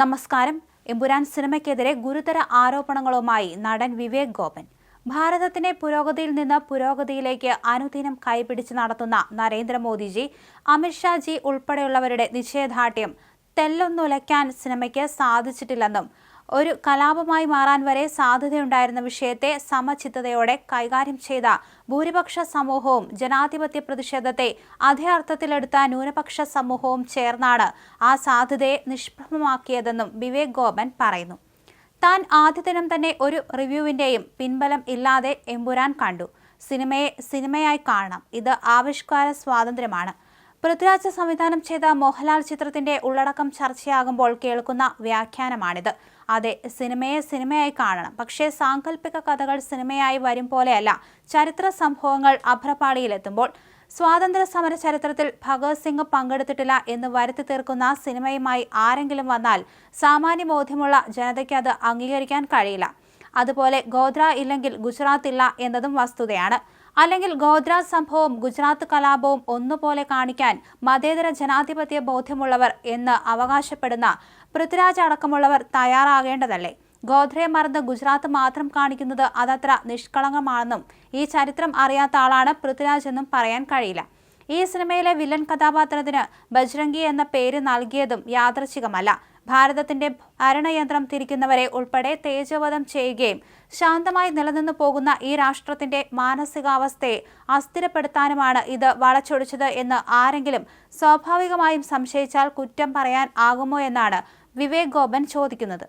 നമസ്കാരം. എമ്പുരാൻ സിനിമയ്ക്കെതിരെ ഗുരുതര ആരോപണങ്ങളുമായി നടൻ വിവേക് ഗോപൻ. ഭാരതത്തിനെ പുരോഗതിയിൽ നിന്ന് പുരോഗതിയിലേക്ക് അനുദിനം കൈപിടിച്ച് നടത്തുന്ന നരേന്ദ്രമോദിജി അമിത്ഷാജി ഉൾപ്പെടെയുള്ളവരുടെ നിശ്ചയദാർഢ്യം തെല്ലൊന്നുലയ്ക്കാൻ സിനിമയ്ക്ക് സാധിച്ചിട്ടില്ലെന്നും ഒരു കലാപമായി മാറാൻ വരെ സാധ്യതയുണ്ടായിരുന്ന വിഷയത്തെ സമചിത്തതയോടെ കൈകാര്യം ചെയ്ത ഭൂരിപക്ഷ സമൂഹവും ജനാധിപത്യ പ്രതിഷേധത്തെ അതേ അർത്ഥത്തിലെടുത്ത ന്യൂനപക്ഷ സമൂഹവും ചേർന്നാണ് ആ സാധ്യതയെ നിഷ്പ്രഭമാക്കിയതെന്നും വിവേക് ഗോപൻ പറയുന്നു. താൻ ആദ്യ ദിനം തന്നെ ഒരു റിവ്യൂവിന്റെയും പിൻബലം ഇല്ലാതെ എമ്പുരാൻ കണ്ടു. സിനിമയെ സിനിമയായി കാണണം. ഇത് ആവിഷ്കാര സ്വാതന്ത്ര്യമാണ്. പൃഥ്വിരാജ് സംവിധാനം ചെയ്ത മോഹൻലാൽ ചിത്രത്തിന്റെ ഉള്ളടക്കം ചർച്ചയാകുമ്പോൾ കേൾക്കുന്ന വ്യാഖ്യാനമാണിത്. അതെ സിനിമയെ സിനിമയായി കാണണം. പക്ഷേ സാങ്കല്പിക കഥകൾ സിനിമയായി വരും പോലെയല്ല. ചരിത്ര സംഭവങ്ങൾ അഭ്രപാളിയിലെത്തുമ്പോൾ സ്വാതന്ത്ര്യ സമര ചരിത്രത്തിൽ ഭഗത് സിംഗ് പങ്കെടുത്തിട്ടില്ല എന്ന് വരുത്തി തീർക്കുന്ന സിനിമയുമായി ആരെങ്കിലും വന്നാൽ സാമാന്യ ബോധ്യമുള്ള ജനതയ്ക്ക് അത് അംഗീകരിക്കാൻ കഴിയില്ല. അതുപോലെ ഗോദ്ര ഇല്ലെങ്കിൽ ഗുജറാത്ത് ഇല്ല എന്നതും വസ്തുതയാണ്. അല്ലെങ്കിൽ ഗോദ്ര സംഭവവും ഗുജറാത്ത് കലാപവും ഒന്നുപോലെ കാണിക്കാൻ മതേതര ജനാധിപത്യ ബോധ്യമുള്ളവർ എന്ന് അവകാശപ്പെടുന്ന പൃഥ്വിരാജ് അടക്കമുള്ളവർ തയ്യാറാകേണ്ടതല്ലേ? ഗോദ്രയെ മറന്ന് ഗുജറാത്ത് മാത്രം കാണിക്കുന്നത് അതത്ര നിഷ്കളങ്കമാണെന്നും ഈ ചരിത്രം അറിയാത്ത ആളാണ് പൃഥ്വിരാജ് എന്നും പറയാൻ കഴിയില്ല. ഈ സിനിമയിലെ വില്ലൻ കഥാപാത്രത്തിന് ബജ്രംഗി എന്ന പേര് നൽകിയതും യാദൃച്ഛികമല്ല ഭാരതത്തിന്റെ ഭരണയന്ത്രം തിരിക്കുന്നവരെ ഉൾപ്പെടെ തേജവധം ചെയ്യുകയും ശാന്തമായി നിലനിന്നു പോകുന്ന ഈ രാഷ്ട്രത്തിന്റെ മാനസികാവസ്ഥയെ അസ്ഥിരപ്പെടുത്താനുമാണ് ഇത് വളച്ചൊടിച്ചത് എന്ന് ആരെങ്കിലും സ്വാഭാവികമായും സംശയിച്ചാൽ കുറ്റം പറയാൻ ആകുമോ എന്നാണ് വിവേക് ഗോപൻ ചോദിക്കുന്നത്.